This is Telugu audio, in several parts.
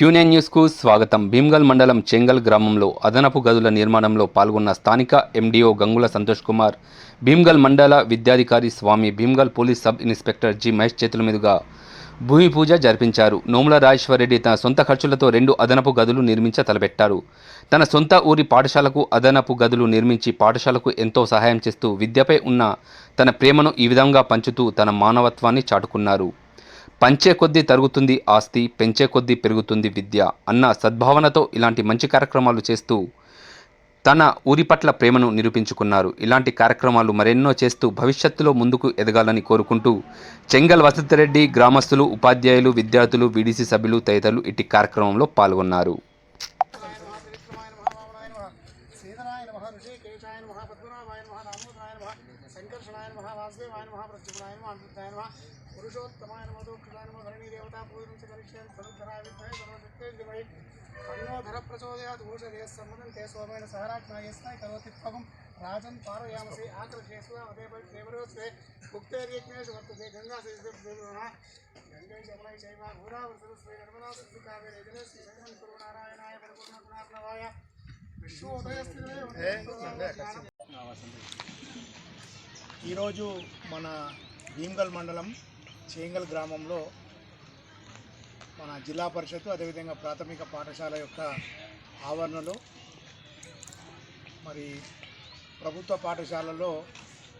క్యూనెన్ న్యూస్కు స్వాగతం. భీమ్గల్ మండలం చెంగల్ గ్రామంలో అదనపు గదుల నిర్మాణంలో పాల్గొన్న స్థానిక ఎండీఓ గంగుల సంతోష్ కుమార్ భీమ్గల్ మండల విద్యాధికారి Swamy Bheemgal police sub inspector G Mahesh చేతుల మీదుగా భూమి పూజ జరిపించారు. నోముల రాజేశ్వరరెడ్డి తన సొంత ఖర్చులతో రెండు అదనపు గదులు నిర్మించ తలపెట్టారు. తన సొంత ఊరి పాఠశాలకు అదనపు గదులు నిర్మించి పాఠశాలకు ఎంతో సహాయం చేస్తూ విద్యపై ఉన్న తన ప్రేమను ఈ విధంగా పంచుతూ తన మానవత్వాన్ని చాటుకున్నారు. పంచే కొద్దీ తరుగుతుంది ఆస్తి పెంచే కొద్దీ పెరుగుతుంది విద్య అన్న సద్భావనతో ఇలాంటి మంచి కార్యక్రమాలు చేస్తూ తన ఊరి పట్ల ప్రేమను నిరూపించుకున్నారు. ఇలాంటి కార్యక్రమాలు మరెన్నో చేస్తూ భవిష్యత్తులో ముందుకు ఎదగాలని కోరుకుంటూ చెంగల్ వసతిరెడ్డి గ్రామస్తులు ఉపాధ్యాయులు విద్యార్థులు వీడీసీ సభ్యులు తదితరులు ఇట్టి కార్యక్రమంలో పాల్గొన్నారు. పురుషోత్తమాయ నమః దోక్షదాయ దేవతా పూజనం చ కరిష్యామి సముద్రాయ విద్మహే సర్వశక్తే ప్రచోదయాత్ ఓషధేయ సమ్మతం తే సోమైన సహరాజ్ఞాయస్నాయ కరోతి త్వగం. రాజన్ పారయామసి ఆకర్షేశ్వ అదేపై దేవరోత్సే ముక్తేర్యజ్ఞేషు వర్తతే గంగా శ్రీదేవ గంగే జమునై చైవ నర్మదా సింధు శ్రీ శంకరం నారాయణాయ ఈరోజు మన భీమ్గల్ మండలం చేంగల్ గ్రామంలో మన జిల్లా పరిషత్ అదేవిధంగా ప్రాథమిక పాఠశాల యొక్క ఆవరణలో మరి ప్రభుత్వ పాఠశాలలో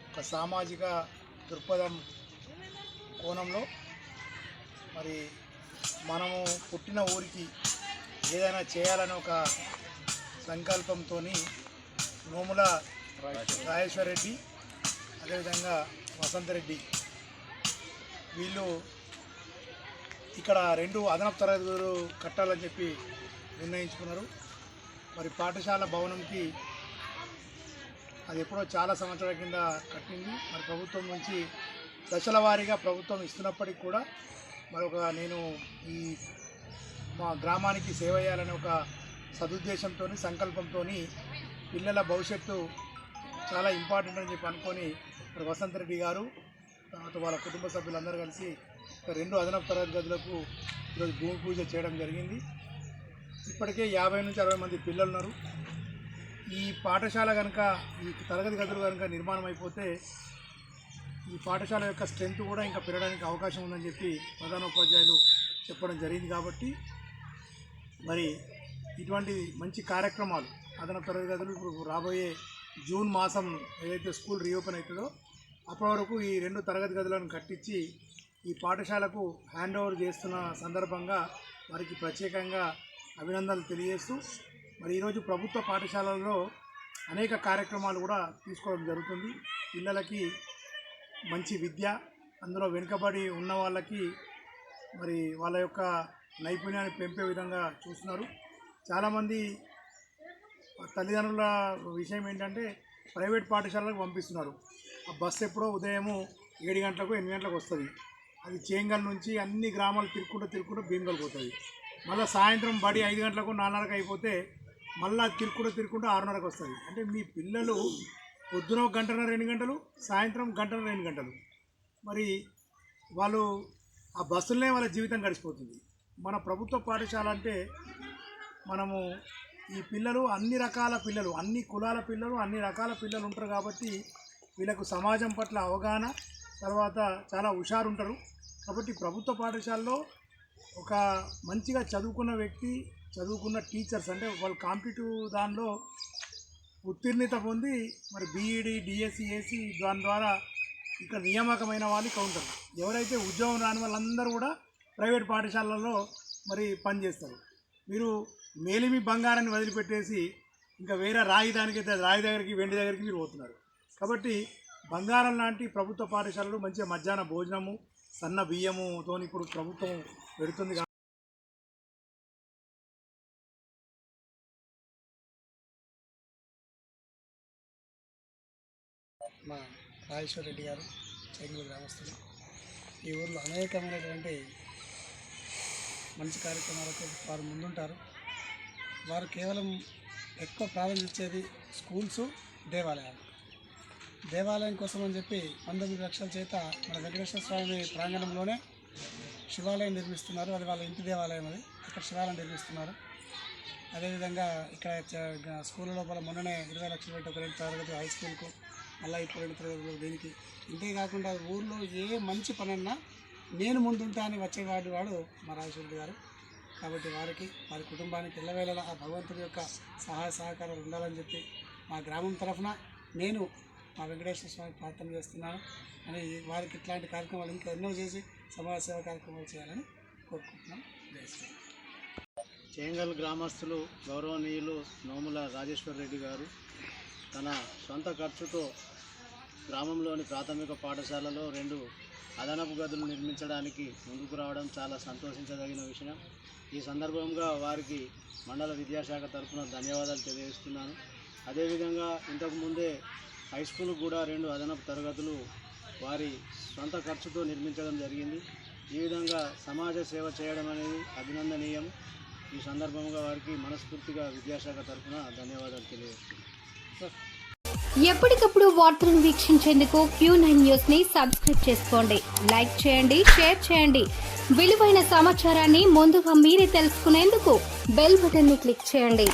ఒక సామాజిక దృక్పథం కోణంలో మరి మనము పుట్టిన ఊరికి ఏదైనా చేయాలని ఒక సంకల్పంతో నోముల రాజేశ్వర రెడ్డి అదేవిధంగా వసంతరెడ్డి వీళ్ళు ఇక్కడ రెండు అదనపు తరగతులు కట్టాలని చెప్పి నిర్ణయించుకున్నారు. మరి పాఠశాల భవనంకి అది ఎప్పుడో చాలా సంవత్సరాల కింద కట్టింది. మరి ప్రభుత్వం నుంచి దశల వారీగా ప్రభుత్వం ఇస్తున్నప్పటికీ కూడా మరి ఒక నేను ఈ మా గ్రామానికి సేవ చేయాలనే ఒక సదుద్దేశంతో సంకల్పంతో పిల్లల భవిష్యత్తు చాలా ఇంపార్టెంట్ అని చెప్పి అనుకొని మరి వసంత్ రెడ్డి గారు తర్వాత వాళ్ళ కుటుంబ సభ్యులందరూ కలిసి రెండు అదనపు తరగతి గదులకు ఈరోజు భూమి పూజ చేయడం జరిగింది. ఇప్పటికే యాభై నుంచి అరవై మంది పిల్లలు ఉన్నారు ఈ పాఠశాల కనుక ఈ తరగతి గదులు కనుక నిర్మాణం అయిపోతే ఈ పాఠశాల యొక్క స్ట్రెంత్ కూడా ఇంకా పెరగడానికి అవకాశం ఉందని చెప్పి ప్రధానోపాధ్యాయులు చెప్పడం జరిగింది కాబట్టి మరి ఇటువంటి మంచి కార్యక్రమాలు అదనపు తరగతి గదులు ఇప్పుడు రాబోయే జూన్ మాసం ఏదైతే స్కూల్ రీఓపెన్ అవుతుందో అప్పటి వరకు ఈ రెండు తరగతి గదులను కట్టించి ఈ పాఠశాలకు హ్యాండ్ ఓవర్ చేస్తున్న సందర్భంగా వారికి ప్రత్యేకంగా అభినందనలు తెలియజేస్తూ మరి ఈరోజు ప్రభుత్వ పాఠశాలల్లో అనేక కార్యక్రమాలు కూడా తీసుకోవడం జరుగుతుంది. పిల్లలకి మంచి విద్య అందులో వెనుకబడి ఉన్న వాళ్ళకి మరి వాళ్ళ యొక్క నైపుణ్యాన్ని పెంపే విధంగా చూస్తున్నారు. చాలామంది తల్లిదండ్రుల విషయం ఏంటంటే ప్రైవేట్ పాఠశాలకు పంపిస్తున్నారు. బస్సు ఎప్పుడో ఉదయము ఏడు గంటలకు ఎనిమిది గంటలకు వస్తుంది. అది చేంగల్ నుంచి అన్ని గ్రామాలు తిరుక్కుంటూ తిరుక్కుంటూ భీమగల్ పోతుంది. మళ్ళీ సాయంత్రం బడి ఐదు గంటలకు నాలుగున్నరకు అయిపోతే మళ్ళీ తిరుక్కుంటూ తిరుక్కుంటూ ఆరున్నరకు వస్తుంది. అంటే మీ పిల్లలు పొద్దున ఒక రెండు గంటలు సాయంత్రం గంటన రెండు గంటలు. మరి వాళ్ళు ఆ బస్సులనే వాళ్ళ జీవితం గడిచిపోతుంది. మన ప్రభుత్వ పాఠశాల అంటే మనము ఈ పిల్లలు అన్ని రకాల పిల్లలు అన్ని కులాల పిల్లలు అన్ని రకాల పిల్లలు ఉంటారు కాబట్టి వీళ్ళకు సమాజం పట్ల అవగాహన తర్వాత చాలా హుషారు ఉంటారు కాబట్టి ప్రభుత్వ పాఠశాలలో ఒక మంచిగా చదువుకున్న వ్యక్తి చదువుకున్న టీచర్స్ అంటే వాళ్ళు కాంపిటేటివ్ దానిలో ఉత్తీర్ణత పొంది మరి బీఈడి డిఎస్సి ఏసీ దాని ద్వారా ఇక్కడ నియామకమైన వాళ్ళు కౌంటర్. ఉంటారు ఎవరైతే ఉద్యోగం రాని వాళ్ళందరూ కూడా ప్రైవేట్ పాఠశాలల్లో మరి పనిచేస్తారు. మీరు మేలిమి బంగారాన్ని వదిలిపెట్టేసి ఇంకా వేరే రాయి దానికైతే రాయి దగ్గరికి వెండి దగ్గరికి మీరు పోతున్నారు. కాబట్టి బంగారం లాంటి ప్రభుత్వ పాఠశాలలు మంచిగా మధ్యాహ్న భోజనము సన్న బియ్యముతో ఇప్పుడు ప్రభుత్వం పెడుతుంది మా రాజేశ్వర రెడ్డి గారు చెంగూరు గ్రామస్తులు. ఈ ఊర్లో అనేకమైనటువంటి మంచి కార్యక్రమాలకు వారు ముందుంటారు. వారు కేవలం ఎక్కువ ప్రాధాన్యత ఇచ్చేది స్కూల్స్ దేవాలయాలు. దేవాలయం కోసం అని చెప్పి పంతొమ్మిది లక్షల చేత మన వెంకటేశ్వర స్వామి ప్రాంగణంలోనే శివాలయం నిర్మిస్తున్నారు. అది వాళ్ళ ఇంటి దేవాలయం అది. అక్కడ శివాలయం నిర్మిస్తున్నారు. అదేవిధంగా ఇక్కడ స్కూల్ లోపల మొన్ననే ఇరవై లక్షలు పెట్టి ఒక రెండు తరగతి హై స్కూల్కు మళ్ళీ ఇప్పుడు రెండు తరగతులు దీనికి. ఇంతేకాకుండా ఊర్లో ఏ మంచి పనన్నా నేను ముందుంటా అని వచ్చేవాడు వాడు మా రాజశేఖర్ గారు. కాబట్టి వారికి వారి కుటుంబానికి ఎల్లవేళలా ఆ భగవంతుడి యొక్క సహాయ సహకారాలు ఉండాలని చెప్పి మా గ్రామం తరఫున నేను మా వెంకటేశ్వర స్వామి ప్రార్థన చేస్తున్నాను. అని వారికి ఇట్లాంటి కార్యక్రమాలు ఇంకా ఎన్నో చేసి సమాజ సేవ కార్యక్రమాలు చేయాలని కోరుకుంటున్నాం. చేంగల్ గ్రామస్తులు గౌరవనీయులు నోముల రాజేశ్వర్ రెడ్డి గారు తన సొంత ఖర్చుతో గ్రామంలోని ప్రాథమిక పాఠశాలలో రెండు అదనపు గదులు నిర్మించడానికి ముందుకు రావడం చాలా సంతోషించదగిన విషయం. ఈ సందర్భంగా వారికి మండల విద్యాశాఖ తరఫున ధన్యవాదాలు తెలియజేస్తున్నాను. అదేవిధంగా ఇంతకుముందే హై స్కూల్ కూడా రెండు అదనపు తరగతులు వారి సొంత ఖర్చుతో నిర్మించడం జరిగింది. ఈ విధంగా సమాజ సేవ చేయడం అనేది అభినందనీయం. ఈ సందర్భంగా వారికి మనస్ఫూర్తిగా విద్యాశాఖ తరఫున ధన్యవాదాలు తెలియజేస్తున్నాను. ఎప్పటికప్పుడు వార్తలను వీక్షించేందుకు క్యూ నైన్ న్యూస్ని సబ్స్క్రైబ్ చేసుకోండి. లైక్ చేయండి షేర్ చేయండి. విలువైన సమాచారాన్ని ముందుగా మీరే తెలుసుకునేందుకు బెల్ బటన్ని క్లిక్ చేయండి.